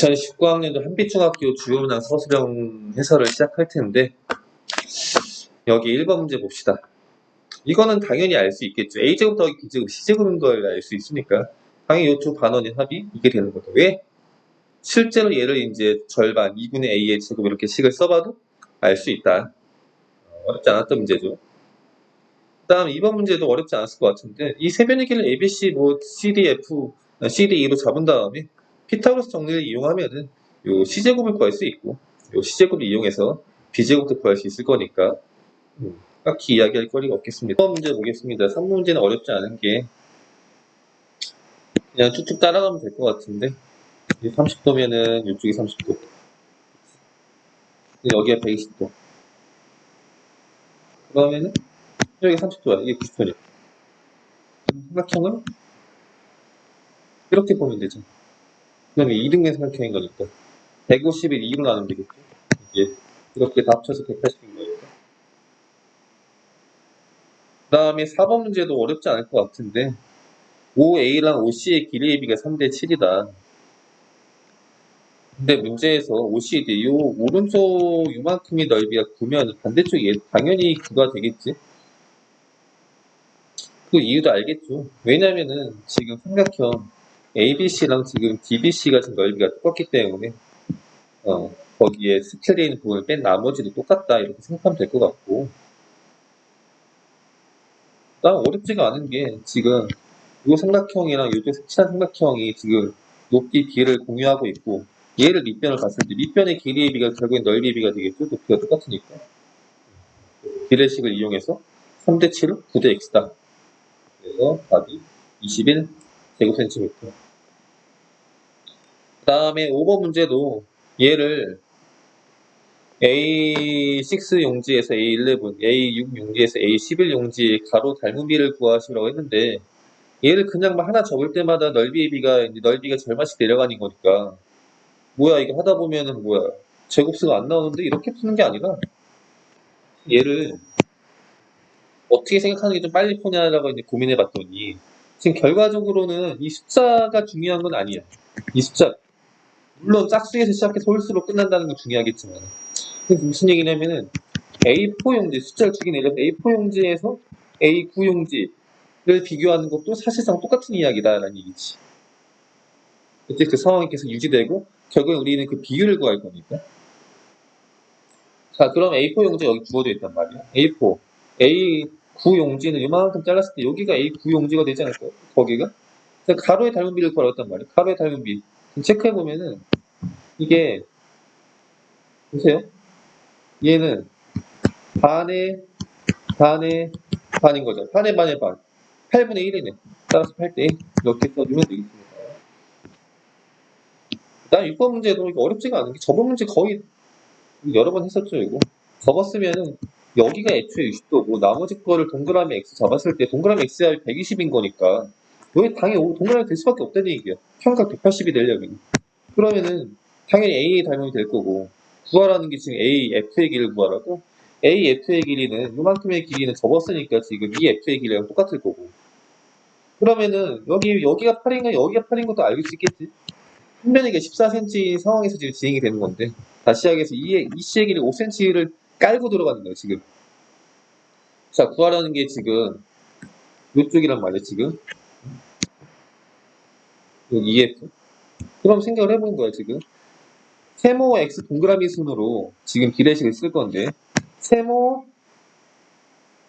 2019학년도 한빛중학교 주요문항 서술형 해설을 시작할 텐데 여기 1번 문제 봅시다. 이거는 당연히 알 수 있겠죠. A제곱 더하기 B제곱 C제곱인 걸 알 수 있으니까 당연히 이두 반원의 합이 이게 되는 거죠. 왜? 실제로 얘를 이제 절반 2분의 A의 제곱 이렇게 식을 써봐도 알 수 있다. 어, 어렵지 않았던 문제죠. 그 다음 2번 문제도 어렵지 않았을 것 같은데 이 세변의 길을 ABC, 뭐 CD, F, CD, E로 잡은 다음에 피타고라스 정리를 이용하면은 요 C제곱을 구할 수 있고 요 C제곱을 이용해서 B제곱도 구할 수 있을 거니까 음, 딱히 이야기할 거리가 없겠습니다. 3번 문제 보겠습니다. 3번 문제는 어렵지 않은 게 그냥 쭉쭉 따라가면 될 것 같은데 30도면은 이쪽이 30도. 여기가 120도. 그러면은 여기 30도야. 이게 90도냐 삼각형을 이렇게 보면 되죠 그 다음에 2등분 삼각형인 거니까 150을 2로 나누면 되겠죠 이게 이렇게 다 합쳐서 180인 거니까 그 다음에 4번 문제도 어렵지 않을 것 같은데 5A랑 5C의 길이 AB가 3대 7이다 근데 문제에서 OCD 요 오른쪽 요만큼의 넓이가 9면 반대쪽이 당연히 9가 되겠지. 그 이유도 알겠죠. 왜냐면은 지금 삼각형 ABC랑 지금 DBC가 지금 넓이가 똑같기 때문에 어, 거기에 스케일에 있는 부분을 뺀 나머지도 똑같다 이렇게 생각하면 될 것 같고 난 어렵지가 않은 게 지금 요 삼각형이랑 요쪽 색칠한 삼각형이 지금 높이 B를 공유하고 있고 얘를 밑변을 봤을 때 밑변의 길이의 비가 결국엔 넓이의 비가 되겠죠. 높이가 똑같으니까. 비례식을 이용해서 3대 7은 9대 x다. 그래서 답이 21 제곱센티미터. 그 다음에 5번 문제도 얘를 A6 용지에서 A11, A6 용지에서 A11 용지의 가로 닮은 비를 구하시라고 했는데 얘를 그냥 막 하나 접을 때마다 넓이의 비가 넓이가 절반씩 내려가는 거니까 뭐야 이게 하다 보면은 뭐야 제곱수가 안 나오는데 이렇게 푸는 게 아니라 얘를 어떻게 생각하는 게 좀 빨리 푸냐라고 이제 고민해 봤더니 지금 결과적으로는 이 숫자가 중요한 건 아니야 이 숫자 물론 짝수에서 시작해서 홀수로 끝난다는 건 중요하겠지만 무슨 얘기냐면은 A4 용지 숫자를 내려서 A4 용지에서 A9 용지를 비교하는 것도 사실상 똑같은 이야기다라는 얘기지 그때 그 상황이 계속 유지되고 결국에 우리는 그 비율을 구할 거니까. 자, 그럼 A4 용지 여기 주어져 있단 말이야. A4. A9 용지는 이만큼 잘랐을 때 여기가 A9 용지가 되지 않을까요? 거기가? 가로의 닮은 비를 구하랬단 말이야. 가로의 닮은 비. 체크해 보면은 이게 보세요. 얘는 반의 반의 반인 거죠. 반의 반의 반. 8분의 1이네. 따라서 8대 1. 이렇게 써주면 되겠습니다. 난 6번 문제도 이거 어렵지가 않은 게 저번 문제 거의 여러 번 했었죠 이거 접었으면은 여기가 애초에 60도고 나머지 거를 동그라미 x 잡았을 때 동그라미 x야 120인 거니까 여기 당연히 동그라미 될 수밖에 없다는 얘기야. 평각 180이 되려면. 그러면은 당연히 a의 닮음이 될 거고 구하라는 게 지금 a, f의 길을 구하라고? A, f의 길이는 이만큼의 길이는 접었으니까 지금 이 f의 길이랑 똑같을 거고. 그러면은 여기 여기가 8인가 여기가 8인 것도 알고 수 있겠지? 평면이가 14cm 상황에서 지금 진행이 되는 건데 다시 시작해서 이, 이 씨의 길이 5cm를 깔고 들어가는 거예요 지금. 자 구하라는 게 지금 이쪽이란 말이에요 지금. 여기 EF. 그럼 생각을 해보는 거예요 지금. 세모 X 동그라미 순으로 지금 비례식을 쓸 건데 세모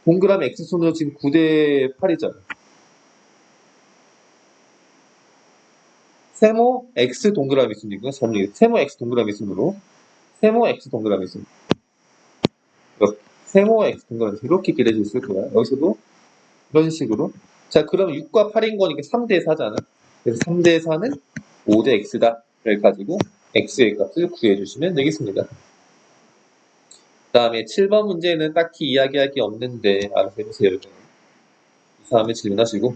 동그라미 X 순으로 지금 9대 8이잖아요. 세모 X 동그라미 순이고요. 세모 X 동그라미 순으로. 세모 X 동그라미 순. 세모 X 동그라미 순. 이렇게 그려져 있을 거야. 여기서도 이런 식으로. 자, 그럼 6과 8인 거니까 3대 4잖아. 그래서 3대 4는 5대 X다. 를 가지고 X의 값을 구해주시면 되겠습니다. 그 다음에 7번 문제는 딱히 이야기할 게 없는데 알아서 해보세요. 이 다음에 질문하시고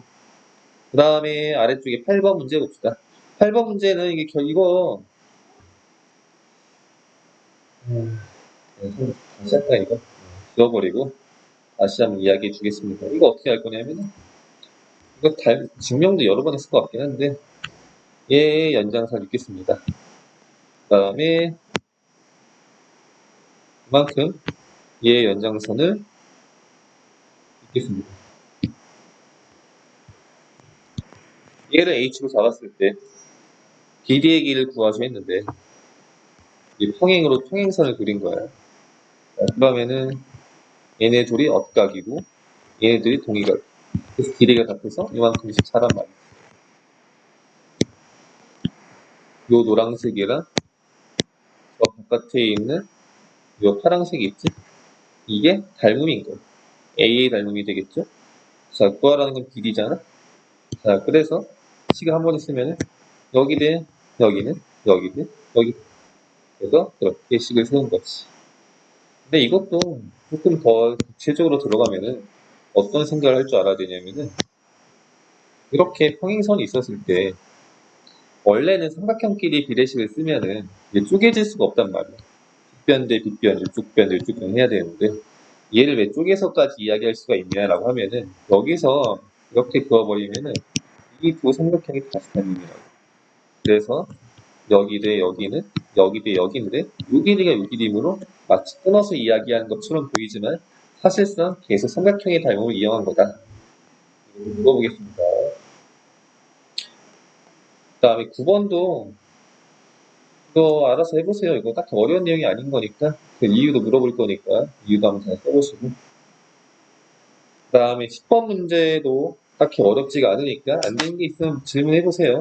그 다음에 아래쪽에 8번 문제 봅시다. 8번 문제는 이게 결 이거 음, 다시 할까 이거 지워버리고 다시 한번 이야기해 주겠습니다. 이거 어떻게 할 거냐면 이거 달, 증명도 여러 번 했을 것 같긴 한데 얘 연장선 읽겠습니다. 그 다음에 그만큼 얘의 연장선을 있겠습니다. 얘를 h로 잡았을 때 BD의 길을 구하셔 했는데 이 평행으로 평행선을 그린 거예요. 그러면은 얘네 둘이 엇각이고 얘네들이 동의각. 그래서 길이가 같아서 이만큼씩 차란 말이에요. 요 노란색이랑 저 바깥에 있는 요 파란색이 있지? 이게 닮음인 거예요. A의 닮음이 되겠죠? 자, 구하라는 건 길이잖아? 자, 그래서 식을 한번 있으면 여기 대 여기는 여기 대 여기 그래서 그렇게 식을 세운 거지. 근데 이것도 조금 더 구체적으로 들어가면은 어떤 생각을 할 줄 알아야 되냐면은 이렇게 평행선이 있었을 때 원래는 삼각형끼리 비례식을 쓰면은 이게 쪼개질 수가 없단 말이야. 빗변 대 빗변, 대 육변 해야 되는데 얘를 왜 쪼개서까지 이야기할 수가 있냐라고 하면은 여기서 이렇게 그어버리면은 이 두 삼각형이 다시 닮음이라고. 그래서 여기 대 여기는 여기 대 여기인데 요 길이가 요 길이므로 마치 끊어서 이야기하는 것처럼 보이지만 사실상 계속 삼각형의 닮음을 이용한 거다. 물어보겠습니다. 그 다음에 9번도 이거 알아서 해보세요. 이거 딱히 어려운 내용이 아닌 거니까 그 이유도 물어볼 거니까 이유도 한번 잘 써보시고 그 다음에 10번 문제도 딱히 어렵지가 않으니까 안 되는 게 있으면 질문해보세요.